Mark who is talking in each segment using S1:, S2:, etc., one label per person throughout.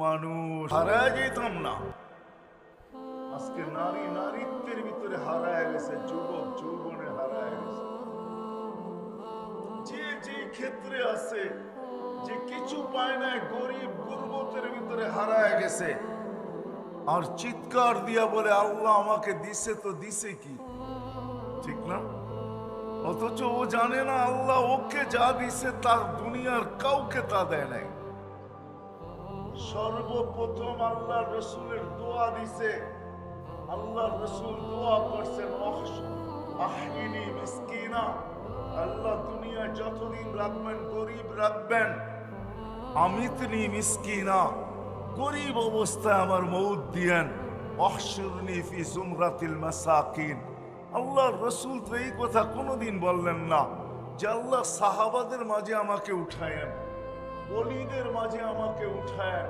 S1: মানুষ হারায় যেতাম না আজকে নারী নারীত্বের ভিতরে হারায় গেছে যুবক যৌবনে হারায় গেছে যে যে ক্ষেত্রে আছে যে কিছু পায় না গরিব গুরবতের ভিতরে হারায় গেছে আর চিৎকার দিয়া বলে আল্লাহ আমাকে দিছে তো দিছে কি ঠিক না অথচ ও জানে না আল্লাহ ওকে যা দিছে তার দুনিয়ার কাউকে তা দেয় নাই সর্বপ্রথম আল্লাহ রসুলের দোয়া দিছে। আল্লাহ রসুল দোয়া করছেন "অহস- আহিনি মিসকিনা। আল্লাহ দুনিয়া যতদিন রাখবেন, গরিব রাখবেন। আমিতনি মিসকিনা। গরিব অবস্থায় আমার মৌত দিয়েন। অহসুরনি ফি জুমরাতিল মাসাকিন। আল্লাহর রসুল তো এই কথা কোনোদিন বললেন না যে আল্লাহ সাহাবাদের মাঝে আমাকে উঠায়েন। বলিদের মাঝে আমাকে উঠায়েন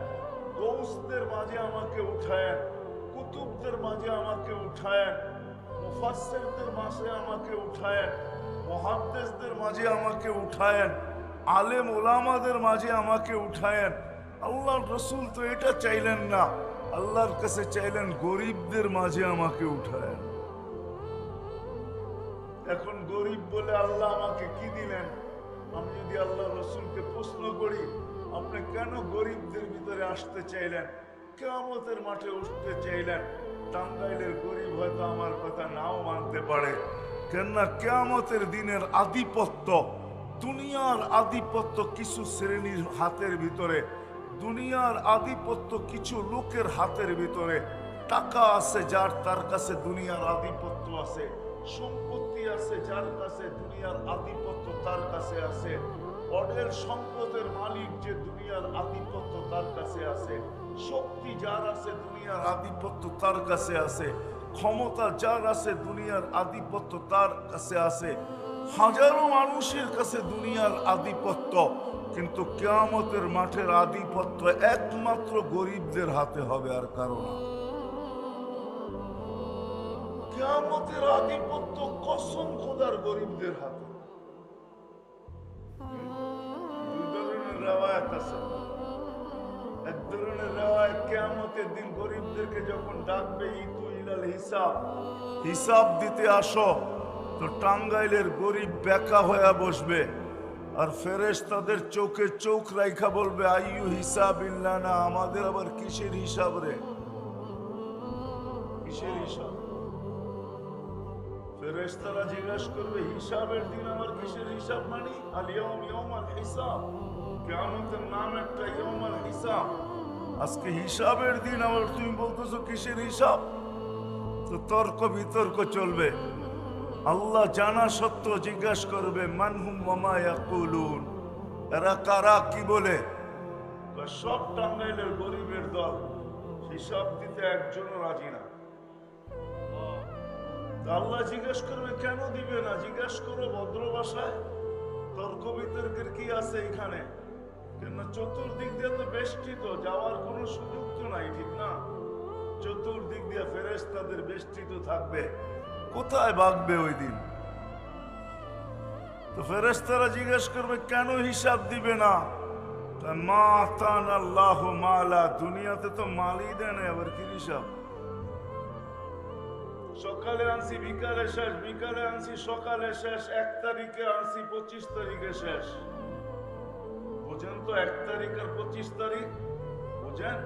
S1: গৌসদের মাঝে আমাকে উঠায়েন কুতুবদের মাঝে আমাকে উঠায়েন মুফাসসিরদের মাঝে আমাকে উঠায়েন মুহাদ্দিসদের মাঝে আমাকে উঠায়েন আলেম ওলামাদের মাঝে আমাকে উঠায়েন আল্লাহর রসুল তো এটা চাইলেন না, আল্লাহর কাছে চাইলেন গরিবদের মাঝে আমাকে উঠায়েন এখন গরিব বলে আল্লাহ আমাকে কি দিলেন? আমি যদি আল্লাহ রসুলকে প্রশ্ন করি, আপনি কেন গরিবদের ভিতরে আসতে চাইলেন? কেমতের মাঠে উঠতে চাইলেন? টাঙ্গাইলের গরিব হয়তো আমার কথা নাও মানতে পারে। কেননা কেয়ামতের দিনের আধিপত্য, দুনিয়ার আধিপত্য কিছু শ্রেণির হাতের ভিতরে, দুনিয়ার আধিপত্য কিছু লোকের হাতের ভিতরে টাকা আছে যার তার কাছে দুনিয়ার আধিপত্য আছে, সম্পত্তি আছে যার কাছে দুনিয়ার আধিপত্য তার কাছে আছে। অডেল সম্পদের মালিক যে দুনিয়ার আধিপত্য তার কাছে আছে। শক্তি যার আছে দুনিয়ার আধিপত্য তার কাছে আছে। ক্ষমতা যার আছে দুনিয়ার আধিপত্য তার কাছে আছে। হাজারো মানুষের কাছে দুনিয়ার আধিপত্য, কিন্তু কেয়ামতের মাঠের আধিপত্য একমাত্র গরিবদের হাতে হবে আর কারণ কেয়ামতের আধিপত্য কসম খোদার গরিবদের হাতে। এক ধরনের রেওয়ায়ত কেয়ামতের দিন গরিবদেরকে যখন ডাকবে, ইতু ইলাল হিসাব। হিসাব দিতে আসো, তো টাঙ্গাইলের গরিব বেকা হয়ে বসবে। আর ফেরেশ তাদের চোখে চোখ রাইখা বলবে, আইয়ু হিসাব ইল্লা না, আমাদের আবার কিসের হিসাব রে? কিসের হিসাব? ফেরেশতারা জিজ্ঞাসা করবে, হিসাবের দিন আমার কিসের হিসাব মানি? আল ইয়াউম ইয়াউমাল হিসাব। কিয়ামতের নাম একটা ইয়াউমাল হিসাব। আজকে হিসাবের দিন আবার তুমি বলতেছো, কিসের হিসাব? তো তর্ক বিতর্ক চলবে। আল্লাহ জানা সত্ত্বেও জিজ্ঞাসা করবে মানহুম মামা ইয়াকুলুন? এরা কারা, কি বলে? সব টাঙ্গাইলের গরিবের দল। হিসাব দিতে একজনও রাজি না। আল্লাহ জিজ্ঞেস করবে, কেন দিবে না? জিজ্ঞেস করো ভদ্র ভাষায়। তর্ক বিতর্কের কি আছে এখানে? কেন চতুর্দিক দিয়ে তো বেষ্টিত, যাওয়ার কোনো সুযোগ তো নাই, ঠিক না? চতুর্দিক দিয়ে ফেরেস তাদের বেষ্টিত থাকবে। কোথায় ভাগবে ওই দিন? তো ফেরেস্তারা জিজ্ঞেস করবে, কেন হিসাব দিবে না? মা তান আল্লাহ মালা, দুনিয়াতে তো মালই দেয় না আবার কি হিসাব? সকালে আনছি, বিকালে শেষ, বিকালে আনছি, সকালে শেষ, এক তারিখে আনছি, পঁচিশ তারিখে শেষ। বুঝেন তো এক তারিখ আর পঁচিশ তারিখ, বুঝেন?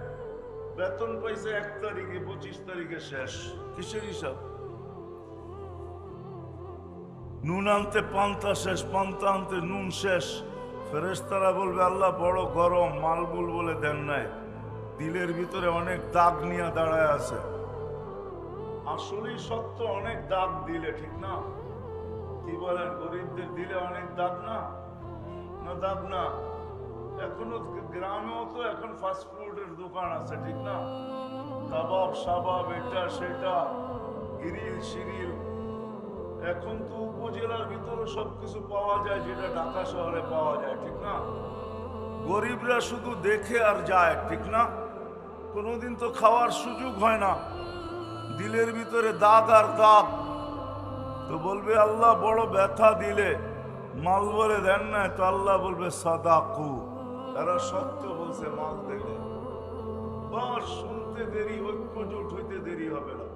S1: বেতন পাইছে এক তারিখে, পঁচিশ তারিখে শেষ। কিসের হিসাব? নুন আনতে পান্তা শেষ, পান্তা আনতে নুন শেষ। ফেরেস্তারা বলবে, আল্লাহ, বড় গরম, মালবুল বলে দেন নাই। দিলের ভিতরে অনেক দাগ নিয়ে দাঁড়ায় আছে। আসলেই সত্য, অনেক দাগ দিলে, ঠিক না? কি বলেন, গরিবদের দিলে অনেক দাগ না? না দাগ না। এখনও গ্রামেও তো এখন ফাস্ট ফুডের দোকান আছে, ঠিক না? কাবাব সাবাব এটা, সেটা, গিরিল সিরিল এখন তো উপজেলার ভিতরে সবকিছু পাওয়া যায়, যেটা ঢাকা শহরে পাওয়া যায়, ঠিক না? গরিবরা শুধু দেখে আর যায়, ঠিক না? কোনোদিন তো খাওয়ার সুযোগ হয় না। দিলের ভিতরে দাগ আর দাগ। তো বলবে, আল্লাহ বড় ব্যথা দিলে, মাল বলে দেন না। তো আল্লাহ বলবে সাদা সাদাকু। এরা সত্য বলছে, মাল দিলে আবার শুনতে দেরি ঐক্য জোট হইতে দেরি হবে না।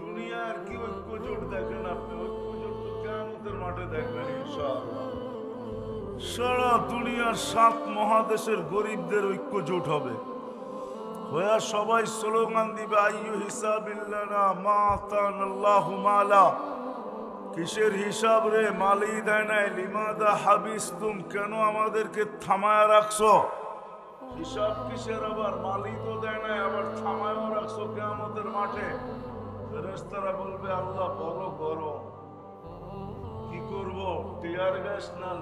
S1: দুনিয়ার কি ঐক্য জোট দেখেন আপনি? ঐক্য জোট তো কেমতের মাঠে দেখবেন সারা দুনিয়ার সাত মহাদেশের গরিবদের ঐক্য জোট হবে। হয়ে সবাই স্লোগান দিবে, আইয়ু হিসাবিল্লানা মা আতান আল্লাহু মালা। কিসের হিসাব রে? মালি দেয় নাই। লিমাদা হাবিস, তুম কেন আমাদেরকে থামায় রাখছো? হিসাব কিসের আবার? মালি তো দেয় নাই, আবার থামায়ও রাখছো কেমতের মাঠে। ফেরেশতারা বলবে, আল্লাহ বড় গরম। কি করব? টিয়ার গ্যাস না?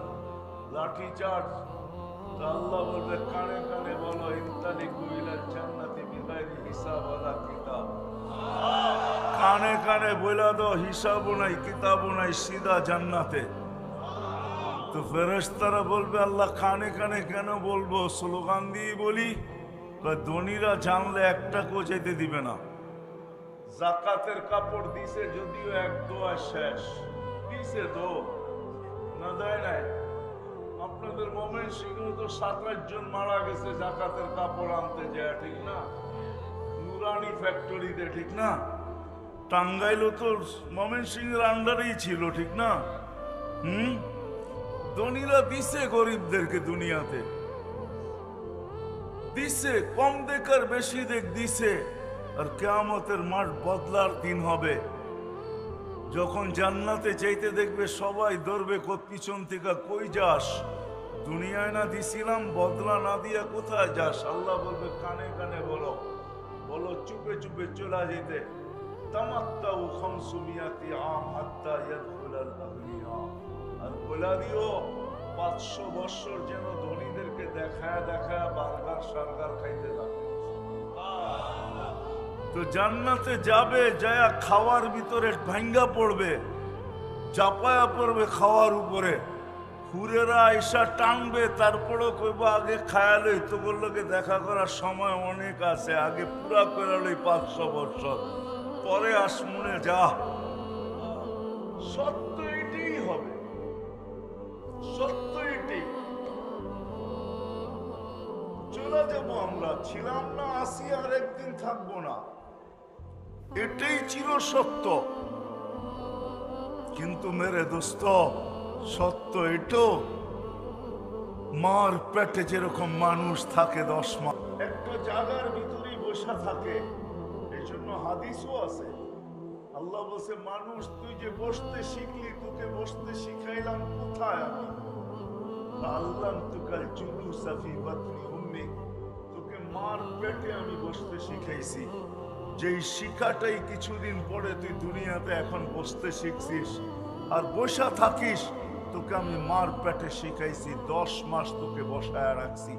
S1: লাঠি চার্জ? আল্লাহ বলবে, কানে কানে বলো ইন্তালি কুইলা জান্নাতি বিগাইরি হিসাব ওয়ালা কিতাব। কানে কানে বইলা দাও, হিসাবও নাই, কিতাবও নাই, সিধা জান্নাতে। তো ফেরেশতারা বলবে, আল্লাহ কানে কানে কেন বলব? স্লোগান দিয়ে বলি ধনীরা জানলে একটা কো যেতে দিবে না। জাকাতের কাপড় দিছে যদিও এক দোয়া শেষ। দিছে তো, না দেয় নাই? আপনাদের মোমেন সিংহ তো সাতাশ জন মারা গেছে, জাকাতের কাপড় আনতে যায়, ঠিক না? নুরানি ফ্যাক্টরিতে ঠিক না? টাঙ্গাইলও তো মোমেন সিংহের আন্ডারেই ছিল, ঠিক না? হুম? ধনীরা দিছে গরিবদেরকে দুনিয়াতে। দিছে, কম দেখার বেশি দেখ দিছে। আর কেয়ামতের মাঠ বদলার দিন হবে। যখন জান্নাতে চাইতে দেখবে সবাই ধরবে পিছন থেকে কই যাস? দুনিয়ায় না দিছিলাম, বদলা না দিয়া কোথায় যাস? আল্লাহ বলবে, কানে কানে বলো। বলো, চুপে চুপে চলা যেতে। তামাত্তাউ খামসুমিয়াতি আম হাত্তা ইয়াদখুলাল আগনিয়া আর বলা দিও, পাঁচশো বৎসর যেন ধনীদেরকে দেখায় দেখায় বার্গার সার্গার খাইতে থাকে। তো জান্নাতে যাবে, যায়া খাওয়ার ভিতরে ভাঙ্গা পড়বে, চাপায়া পড়বে খাওয়ার উপরে। হুরেরা এসা টানবে, তারপরেও কইব, আগে খায়ালই তো লোকে দেখা করার সময় অনেক আছে, আগে পুরা করে লই পাঁচশো বছর পরে আসমুনে যা সত্য এটাই হবে। সত্য এটাই। চলে যাব আমরা। ছিলাম না, আসি আর একদিন থাকব না। এটাই চির সত্য। কিন্তু মেরে দোস্ত, সত্য এটো মার পেটে যেরকম মানুষ থাকে দশ মাস একটা জায়গার ভিতরেই বসা থাকে। জন্য হাদিসও আছে। আল্লাহ বলছে, মানুষ, তুই যে বসতে শিখলি, তোকে বসতে শিখাইলাম কোথায় আমি? আল্লাহ সাফি বাতনি উম্মি, তোকে মার পেটে আমি বসতে শিখাইছি। যেই শিখাটাই কিছুদিন পরে তুই দুনিয়াতে এখন বসতে শিখছিস আর বসা থাকিস, তোকে আমি মার পেটে শিখাইছি। দশ মাস তোকে বসায় রাখছি।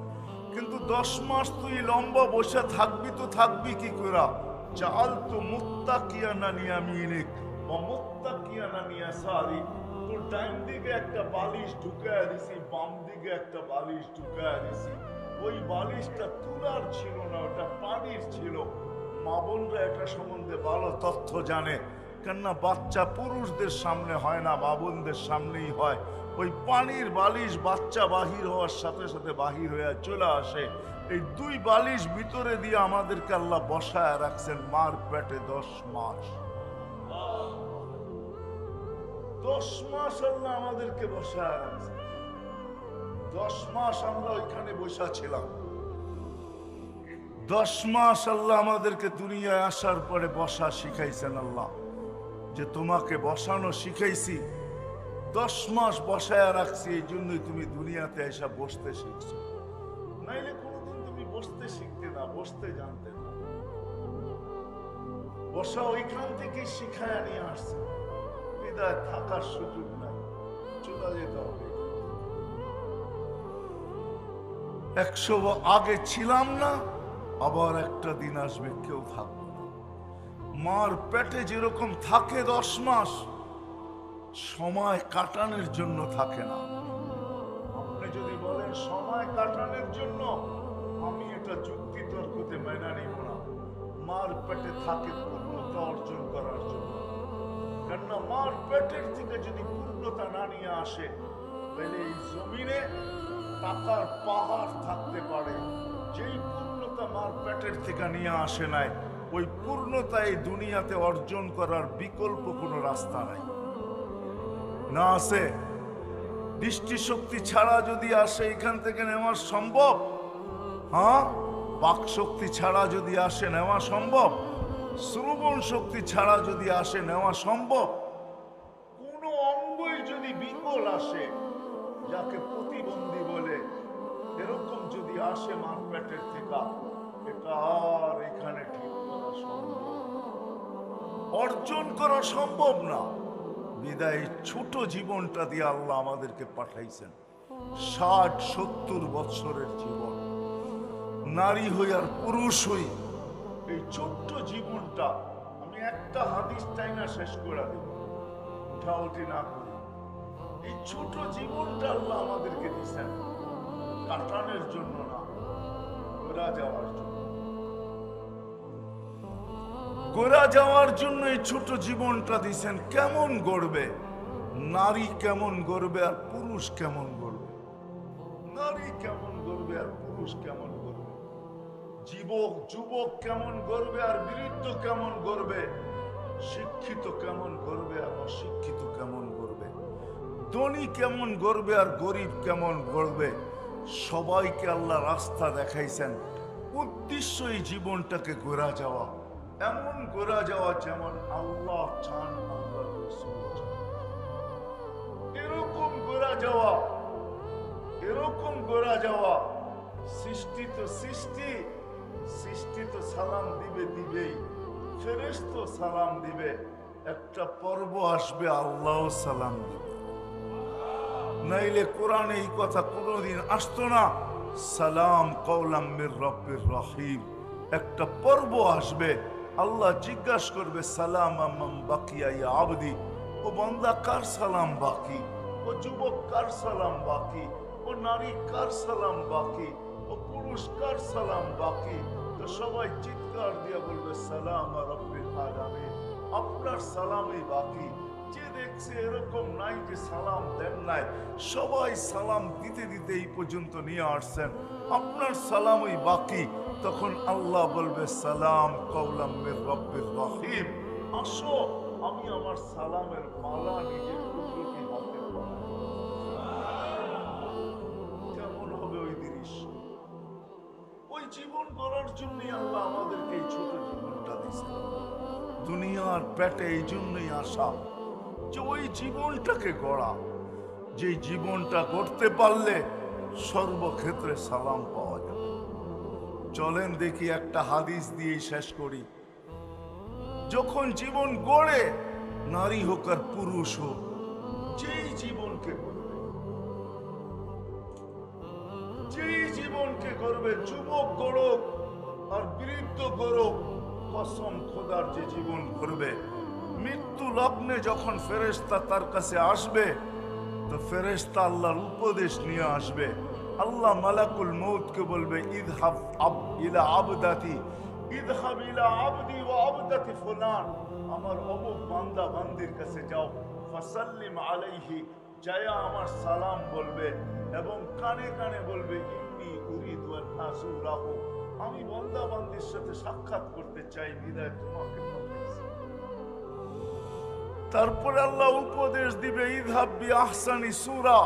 S1: কিন্তু দশ মাস তুই লম্বা বসে থাকবি তো থাকবি কি করা তো সারি তোর একটা বালিশ বাম দিকে একটা বালিশ ওই বালিশটা তুলার ছিল না, ওটা পানির ছিল। সম্বন্ধে ভালো তথ্য জানে। কেননা বাচ্চা পুরুষদের সামনে হয় না, মা বোনদের সামনেই হয়। ওই পানির বালিশ বাচ্চা বাহির হওয়ার সাথে সাথে বাহির হয়ে চলে আসে। এই দুই বালিশ ভিতরে দিয়ে আমাদেরকে আল্লাহ বসায় রাখছেন মার পেটে দশ মাস। দশ মাস আল্লাহ আমাদেরকে বসায় রাখছেন। দশ মাস আমরা ওইখানে বসা ছিলাম। দশ মাস আল্লাহ আমাদেরকে দুনিয়ায় আসার পরে বসা শিখাইছেন আল্লাহ। যে তোমাকে বসানো শিখাইছি, দশ মাস বসায় রাখছি, এই জন্যই তুমি দুনিয়াতে এসে বসতে শিখছো। নাইলে তুমি বসতে শিখতে না, বসতে জানতে না। বসা ওইখান থেকে শিখায় নিয়ে আসছে। বিদায় থাকার সুযোগ নাই, চলে যেতে হবে। একশো আগে ছিলাম না, আবার একটা দিন আসবে কেউ থাকবে না। মার পেটে যেরকম থাকে দশ মাস, সময় কাটানোর জন্য থাকে না। পেটে থাকে পূর্ণতা অর্জন করার জন্য। কেননা মার পেটের থেকে যদি পূর্ণতা না নিয়ে আসে, তাহলে এই জমিনে টাকার পাহাড় থাকতে পারে। যেই পূর্ণতা মার পেটের থেকে নিয়ে আসে নাই, ওই পূর্ণতা এই দুনিয়াতে অর্জন করার বিকল্প কোনো রাস্তা নাই। না আছে দৃষ্টিশক্তি ছাড়া যদি আসে, এখান থেকে নেওয়া সম্ভব? হ্যাঁ? বাক শক্তি ছাড়া যদি আসে নেওয়া সম্ভব, শ্রবণ শক্তি ছাড়া যদি আসে নেওয়া সম্ভব, কোনো অঙ্গই যদি বিকল আসে, যাকে প্রতিবন্ধী বলে, এরকম যদি আসে মার পেটের থেকে এটা আর এখানে ঠিক করা সম্ভব? অর্জন করা সম্ভব না। বিদায় ছোট জীবনটা দিয়ে আল্লাহ আমাদেরকে পাঠাইছেন। ষাট সত্তর বৎসরের জীবন। নারী হই আর পুরুষ হই। এই ছোট্ট জীবনটা আমি একটা হাদিস চাই না শেষ করে দেব। উঠাউঠি না করি। এই ছোট জীবনটা আল্লাহ আমাদেরকে দিচ্ছেন কাটানোর জন্য না, গোড়া যাওয়ার জন্য। গোড়া যাওয়ার জন্য এই ছোট জীবনটা দিছেন কেমন গড়বে? নারী কেমন গড়বে আর পুরুষ কেমন গড়বে? নারী কেমন গড়বে আর পুরুষ কেমন যুবক যুবক কেমন গড়বে আর বৃদ্ধ কেমন গড়বে শিক্ষিত কেমন গড়বে আর অশিক্ষিত কেমন গড়বে ধনী কেমন গড়বে আর গরিব কেমন গড়বে সবাইকে আল্লাহ রাস্তা দেখাইছেন। উদ্দেশ্য এই জীবনটাকে গোড়া যাওয়া। এমন গোড়া যাওয়া যেমন আল্লাহ চান আল্লাহ এরকম গোড়া যাওয়া, এরকম গোড়া যাওয়া, সৃষ্টি তো সৃষ্টি। সৃষ্টি তো সালাম দিবে দিবেই ফেরেশ তো সালাম দিবে, একটা পর্ব আসবে আল্লাহ সালাম দিবে। নাইলে কোরআনে এই কথা কোনোদিন আসতো না, সালাম কৌলাম মির রব্বির রহিম। একটা পর্ব আসবে, আল্লাহ জিজ্ঞাসা করবে, সালাম আম্মাম বাকিয়া ইয়া আবদি, ও বান্দা কার সালাম বাকি? ও যুবক কার সালাম বাকি? ও নারী কার সালাম বাকি? ও পুরুষ কার সালাম বাকি? তো সবাই চিৎকার দিয়ে বলবে, সালাম রব্বিল আলামিন। আপনার সালামই বাকি। যে দেখছে এরকম নাই যে সালাম দেন নাই, সবাই সালাম দিতে দিতে এই পর্যন্ত নিয়ে আসছেন। আপনার সালামই বাকি। তখন আল্লাহ বলবে, সালাম কৌলাম মির রব্বির রহিম। আসো, আমি আমার সালামের মালা নিজের জন্যই আল্লাহ আমাদেরকে এই ছোট জীবনটা দিয়েছে দুনিয়ার পেটে এই জন্যই আসা যে ওই জীবনটাকে গড়া। যে জীবনটা গড়তে পারলে সর্বক্ষেত্রে সালাম পাওয়া যাবে। চলেন দেখি একটা হাদিস দিয়ে শেষ করি। যখন জীবন গড়ে, নারী হোক আর পুরুষ হোক, যেই জীবনকে গড়বে যেই জীবনকে গড়বে যুবক গড়ক আর বৃদ্ধ গড়ক। কসম খোদার যে জীবন গড়বে মৃত্যু লগ্নে যখন ফেরেশতা তার কাছে আসবে, তো ফেরেশতা আল্লাহর উপদেশ নিয়ে আসবে। আল্লাহ মালাকুল মৌতকে বলবে, ইদহাব আব, ইলা আবদাতি, ইদহাব ইলা আবদি ওয়া আবদাতি ফুলান। আমার অমুক বান্দা বান্দির কাছে যাও। ফাসাল্লিম আলাইহি জায়া আমার সালাম বলবে এবং কানে কানে বলবে, ইন্নি উরিদু আজুরাহু আমি বান্দা বান্দির সাথে সাক্ষাৎ করতে চাই, বিদায় তোমাকে তারপরে আল্লাহ উপদেশ দিবে ইধাব্বি আহসানি সুরা।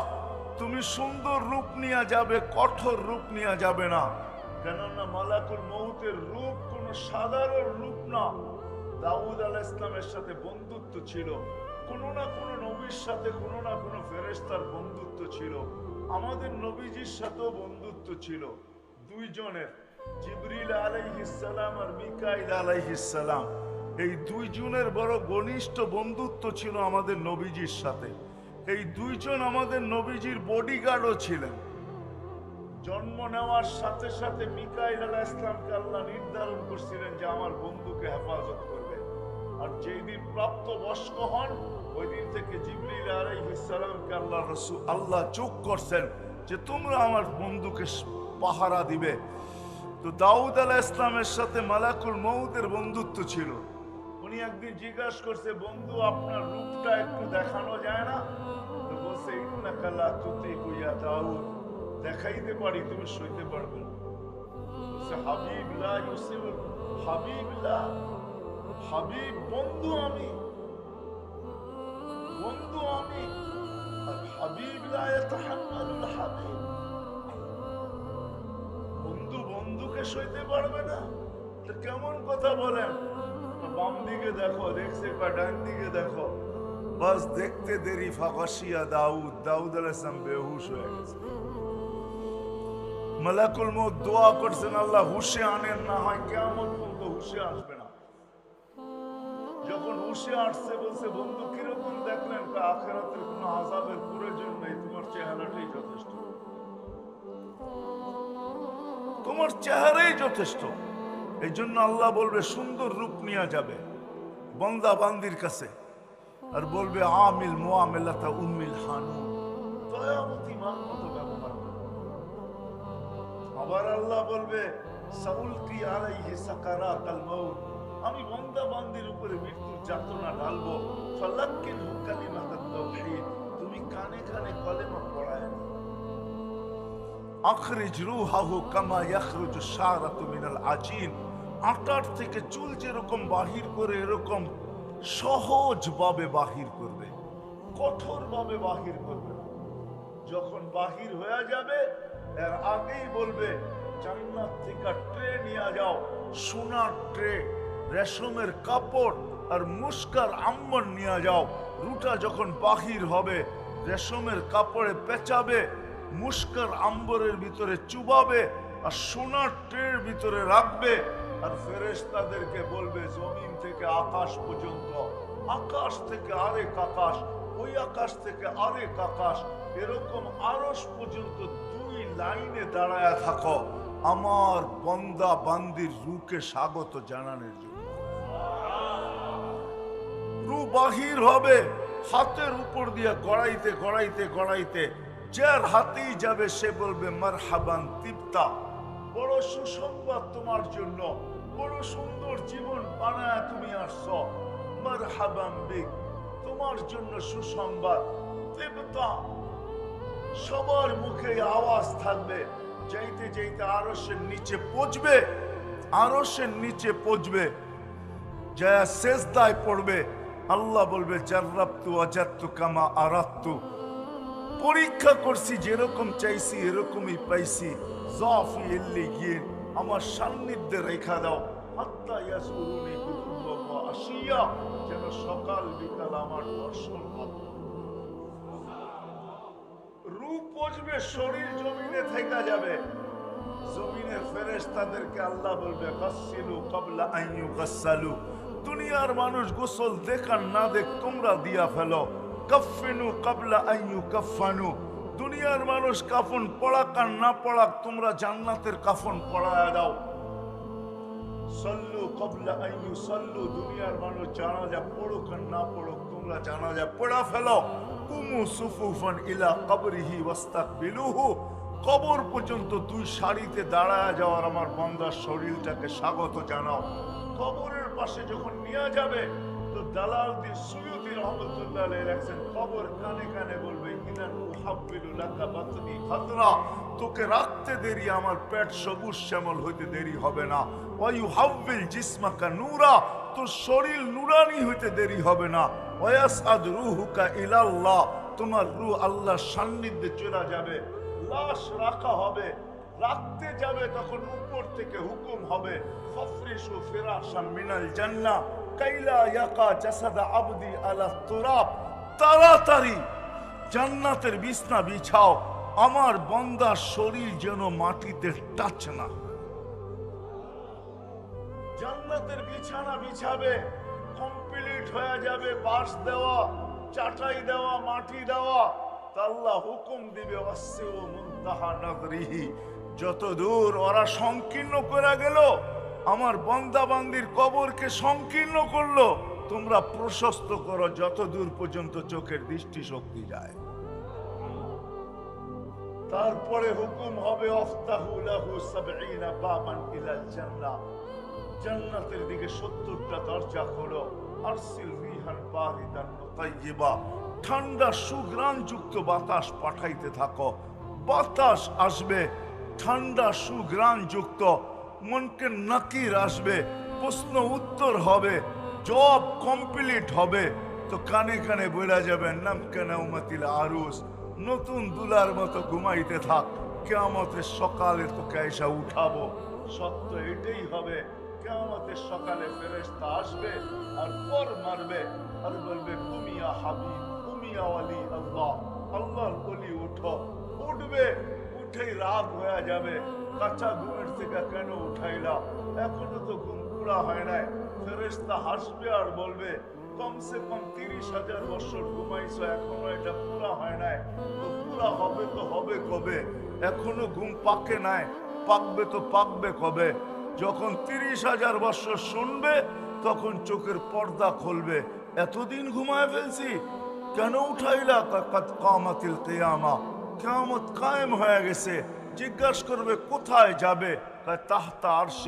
S1: তুমি সুন্দর রূপ নিয়ে যাবে, কঠোর রূপ নিয়ে যাবে না। কেননা মালাকুল মৌতের রূপ কোন সাধারণ রূপ না। দাউদ আলাহ ইসলামের সাথে বন্ধুত্ব ছিল। কোন না কোন নবীর সাথে কোন না কোন ফেরেস্তার বন্ধুত্ব ছিল। আমাদের নবীজির সাথেও বন্ধুত্ব ছিল। দুইজনের, জিবরিল আলাইহিসসালাম আর মিকাইল আলাইহিসসালাম এই দুইজনের বড় ঘনিষ্ঠ বন্ধুত্ব ছিল আমাদের নবীজির সাথে। এই দুইজন আমাদের নবীজির বডিগার্ডও ছিলেন। জন্ম নেওয়ার সাথে সাথে মিকাইল আলাহ ইসলামকে আল্লাহ নির্ধারণ করছিলেন যে আমার বন্ধুকে হেফাজত করবে। আর যেই দিন প্রাপ্ত বয়স্ক হন ওই দিন থেকে আল্লাহ রসুল, আল্লাহ চোখ করছেন যে তোমরা আমার বন্ধুকে পাহারা দিবে। তো দাউদ আলাহ ইসলামের সাথে মালাকুল মৌতের বন্ধুত্ব ছিল। উনি একদিন জিজ্ঞাসা করছে, বন্ধু, আপনার রূপটা একটু দেখানো যায় না? তো বলছে, ইন্নাকা লা তুতিকু দাউদ, দেখাইতে পারি, তুমি সইতে পারবে না। বলছে, হাবিব লা লা ইউসিবুল, হাবিব লা, হাবিব বন্ধু আমি। লা ইয়াতাহাম্মালুল হাবিব বন্ধু বন্ধুকে সইতে পারবে না? কেমন কথা বলেন? বাম দিকে দেখো দেখছে বা ডান দিকে দেখো। বাস দেখতে দেরি ফাঁকাশিয়া দাউদ। দাউদ আলাইসলাম বেহুশ হয়ে গেছে। মালাকুল মত দোয়া করছেন, আল্লাহ হুশে আনেন, না হয় কেমন পর্যন্ত হুশে আসবে না। যখন হুশে আসছে, বলছে, বন্ধু, কীরকম দেখলেন? আখেরাতের কোনো আজাবের চেহারাটাই যথেষ্ট। তোমার চেহারাই যথেষ্ট। এই জন্য আল্লাহ বলবে, সুন্দর রূপ নিয়ে যাবে বন্দা বান্দির কাছে আর বলবে, আমিল মোয়ামেলাতা উম্মিল হানু দয়ামতি মান মতো ব্যবহার আবার আল্লাহ বলবে, সাউলকি আলাইহি সাকারাতাল মাউত। আমি বন্দা বান্দির উপরে মৃত্যুর যাতনা ঢালবো। ফালাক্কিন কালিমাতাত তাওহীদ। থেকে বাহির করে এরকম সহজভাবে বাহির করবে কঠোরভাবে বাহির করবে যখন বাহির হয়ে যাবে এর আগেই বলবে জান্নাত থেকে ট্রে নিয়ে যাও সোনার ট্রে রেশমের কাপড় আর মুস্কার আম্বর নিয়ে যাও রুটা যখন বাহির হবে রেশমের কাপড়ে পেঁচাবে, মুস্কার আম্বরের ভিতরে চুবাবে আর সোনার ট্রের ভিতরে রাখবে। আর ফেরেশতাদেরকে বলবে, জমিন থেকে আকাশ পর্যন্ত, আকাশ থেকে আরেক আকাশ, ওই আকাশ থেকে আরেক আকাশ, এরকম আরস পর্যন্ত দুই লাইনে দাঁড়ায় থাকো। আমার বন্দা বান্দির রুকে স্বাগত জানানোর জন্য। রু বাহির হবে হাতের উপর দিয়ে গড়াইতে গড়াইতে গড়াইতে যার হাতেই যাবে সে বলবে মার হাবান তিপ্তা, বড় সুসংবাদ তোমার জন্য, বড় সুন্দর জীবন বানায় তুমি আসছ। মার হাবান বিক, তোমার জন্য সুসংবাদ। তিপ্তা, সবার মুখে আওয়াজ থাকবে। যাইতে যাইতে আরসের নিচে পচবে আরসের নিচে পচবে যা শেষদায় পড়বে। আল্লাহ বলবে কামা পরীক্ষা করছি, যেরকম চাইছি, এরকমই পাইছি। জাফি গিয়ে আমার সান্নিধ্যে রেখা দাও। আসিয়া যেন সকাল বিকাল আমার দর্শন রূপ শরীর জমিনে যাবে। জমিনের ফেরেশতাদেরকে আল্লাহ বলবে দুনিয়ার মানুষ গোসল দেখান না দেখ, তোমরা দিয়া ফেলো। কাফিনু ক্বাবলা আন ইউকাফানু দুনিয়ার মানুষ কাফন পড়াক আর না পড়াক, তোমরা জান্নাতের কাফন পড়ায়া দাও। সল্লু কবলা আইয়ু সল্লু দুনিয়ার মানুষ পড়ুক আর না পড়ুক, তোমরা পড়া ফেলো। কুমু সুফুফান ইলা কবরিহি ওয়াস্তাকবিলুহু। কবর পর্যন্ত দুই সারিতে দাঁড়ায় যাওয়ার আমার বন্দার শরীরটাকে স্বাগত জানাও। কবরের পাশে যখন নিয়ে যাবে, তো দালাল দি সুয়ুতি রহমতুল্লাহ লেখছেন কবর কানে কানে বলবে, ইনান উহাব্বিলু লাকা বাতনি খাদরা তোকে রাখতে দেরি, আমার পেট সবুজ শ্যামল হইতে দেরি হবে না। ওয়ায়ু হাব্বিল জিসমাকা নূরা, তোর শরীর নুরানি হইতে দেরি হবে না। ওয়াসআদ রুহুকা ইলাল্লাহ, তোমার রূহ আল্লাহর সান্নিধ্যে চলে যাবে, লাশ রাখা হবে রাখতে যাবে তখন উপর থেকে হুকুম হবে তাড়াতাড়ি জান্নাতের বিছনা বিছাও, আমার বন্দার শরীর যেন মাটিতে টাচ না। জান্নাতের বিছানা বিছাবে, কমপ্লিট হয়ে যাবে বাঁশ দেওয়া, চাটাই দেওয়া, মাটি দেওয়া। আল্লাহ হুকুম দিবে অস্যেও মুন্তাহা নগরিহি যত দূর ওরা সংকীর্ণ করে গেল, আমার বন্দাবান্দির কবরকে সংকীর্ণ করল, তোমরা প্রশস্ত করো যত দূর পর্যন্ত চোখের দৃষ্টি শক্তি যায়। তারপরে হুকুম হবে জান্নাতের দিকে 70টা দরজা খোলো, আরসিল রিহান বারিদান মুতাইয়িবা ঠান্ডা বাতাস পাঠাইতে থাকো, বাতাস আসবে ঠান্ডা সুগ্রাণ যুক্ত মনকে নাকির আসবে, প্রশ্ন উত্তর হবে জব কমপ্লিট হবে। তো কানে কানে বইলা যাবেন, নাম কেন উমাতিল আরুস নতুন দুলার মতো ঘুমাইতে থাক। কেয়ামতের সকালে তোকে এসা উঠাবো। সত্য এটাই হবে, কেয়ামতের সকালে ফেরেশতা আসবে আর পর মারবে আর বলবে তুমিয়া হাবিব তুমিয়া ওয়ালি আল্লাহ, আল্লাহর বলি উঠো। উঠবে। উঠেই রাত হয়ে যাবে। কাঁচা ঘুমের থেকে কেন উঠাইলা? এখনও তো ঘুম পুরা হয় নাই। ফেরেশতা হাসবে আর বলবে, কমসে কম তিরিশ হাজার বছর ঘুমাইছো, এখনও এটা পুরা হয় নাই। তো পুরা হবে তো হবে কবে? এখনও ঘুম পাকে নাই। পাকবে তো পাকবে কবে? যখন তিরিশ হাজার বছর শুনবে, তখন চোখের পর্দা খুলবে। এতদিন ঘুমায় ফেলছি, কেন উঠাইলা কামাতিল কেয়ামা? কেয়ামত কায়েম হয়ে গেছে। জিজ্ঞাসা করবে কোথায় যাবে? তাহতা আরশে